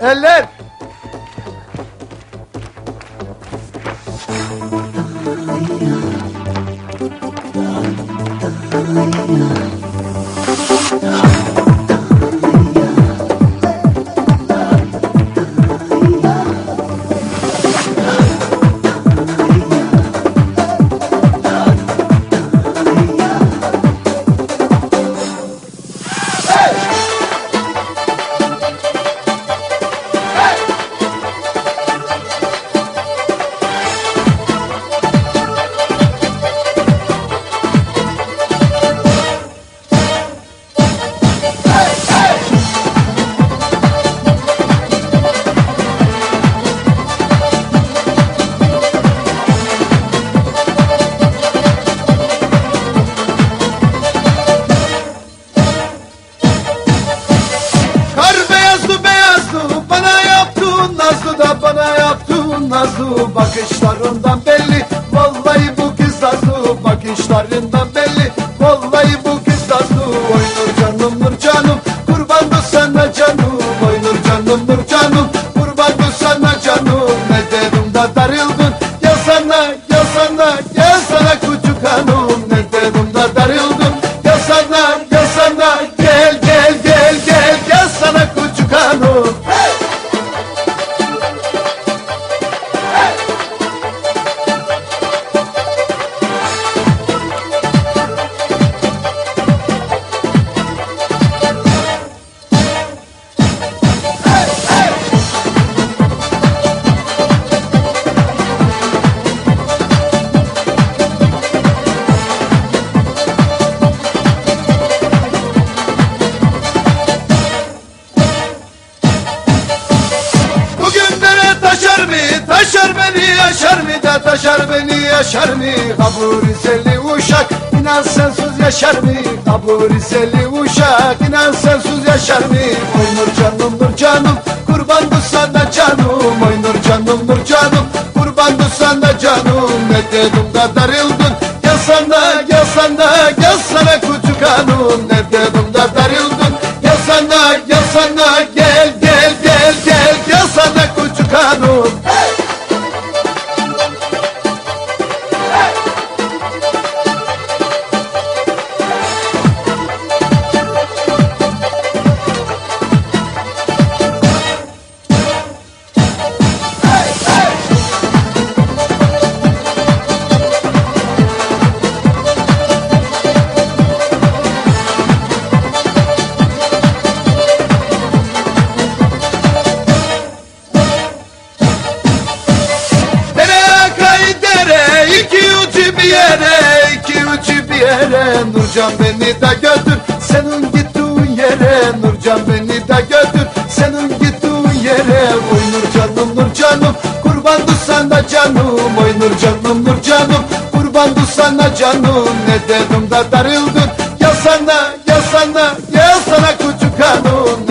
Eller! Nazlı bakışlarından belli. Vallahi bu kız nazlı bakışlarından belli. Vallahi bu kız nazlı oy nur canım nur canım. Kurban bu sana canım. Oy nur canım nur canım yaşar mı da taşar beni yaşar mı? Kabur Rizeli uşak inan sensiz yaşar mı? Kabur Rizeli uşak inan sensiz yaşar mı? Oy nur canım nur canım kurban bu sana canım Oy nur canım nur canım kurban bu sana canım Ne dedim da darıldın ya sana yere iki bir yere Nurcan beni de götür. Senin gittiğin yere Nurcan beni de götür. Senin gittiğin yere Oy nur canım nur canım kurban bu sana canım Oy nur canım nur canım kurban bu sana canım Ne dedim da darıldın? Ya sana ya sana ya sana küçük hanım